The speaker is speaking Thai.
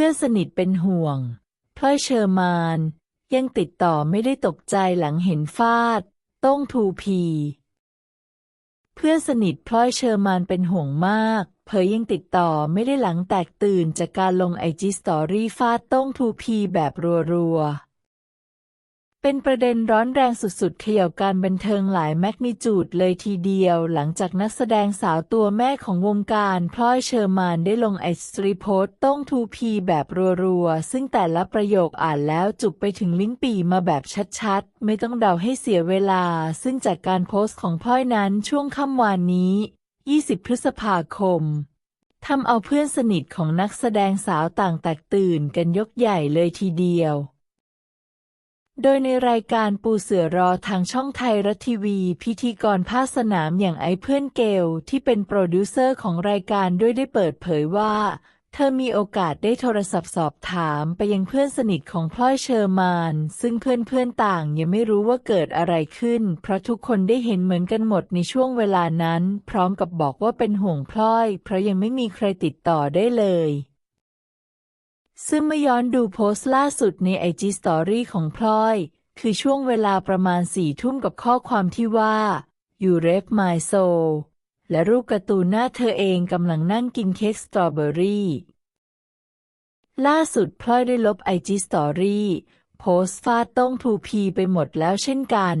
พื่อนสนิทเป็นห่วงพลอยเชอร์มาน ยังติดต่อไม่ได้ตกใจหลังเห็นฟาด ต้งทูพีเพื่อนสนิทพลอยเชอร์มานเป็นห่วงมาก เผยยังติดต่อไม่ได้หลังแตกตื่นจากการลงไอจีสตอรี่ฟาดต้งทูพีแบบรัวๆ เป็นประเด็นร้อนแรงสุดๆ เขย่าวการบันเทิงหลายแมกนิจูดเลยทีเดียว หลังจากนักแสดงสาวตัวแม่ของวงการพลอยเชอร์มานได้ลงไอสตรีโพสต์ต้งทูพีแบบรัวๆ ซึ่งแต่ละประโยคอ่านแล้วจุกไปถึงลิ้นปีมาแบบชัดๆ ไม่ต้องเดาให้เสียเวลา ซึ่งจากการโพสต์ของพลอยนั้นช่วงค่ำวานนี้ 20 พฤษภาคมทำเอาเพื่อนสนิทของนักแสดงสาวต่างแตกตื่นกันยกใหญ่เลยทีเดียว โดยในรายการปูเสือรอทางช่องไทยรัฐทีวี พิธีกรภาคสนามอย่างไอ้เพื่อนเกลที่เป็นโปรดิวเซอร์ของรายการด้วยได้เปิดเผยว่า เธอมีโอกาสได้โทรศัพท์สอบถามไปยังเพื่อนสนิทของพลอยเชอร์มาน ซึ่งเพื่อนๆต่างยังไม่รู้ว่าเกิดอะไรขึ้น เพราะทุกคนได้เห็นเหมือนกันหมดในช่วงเวลานั้น พร้อมกับบอกว่าเป็นห่วงพลอย เพราะยังไม่มีใครติดต่อได้เลย ซึ่งเมื่อย้อนดูโพสต์ล่าสุดในไอจีสตอรี่ของพลอย คือช่วงเวลาประมาณสี่ทุ่มกับข้อความที่ว่า You rap my soul และรูปการ์ตูนหน้าเธอเองกำลังนั่งกินเค้กสตรอเบอรี่ ล่าสุดพลอยได้ลบไอจีสตอรี่โพสต์ฟาดต้งทูพีไปหมดแล้วเช่นกัน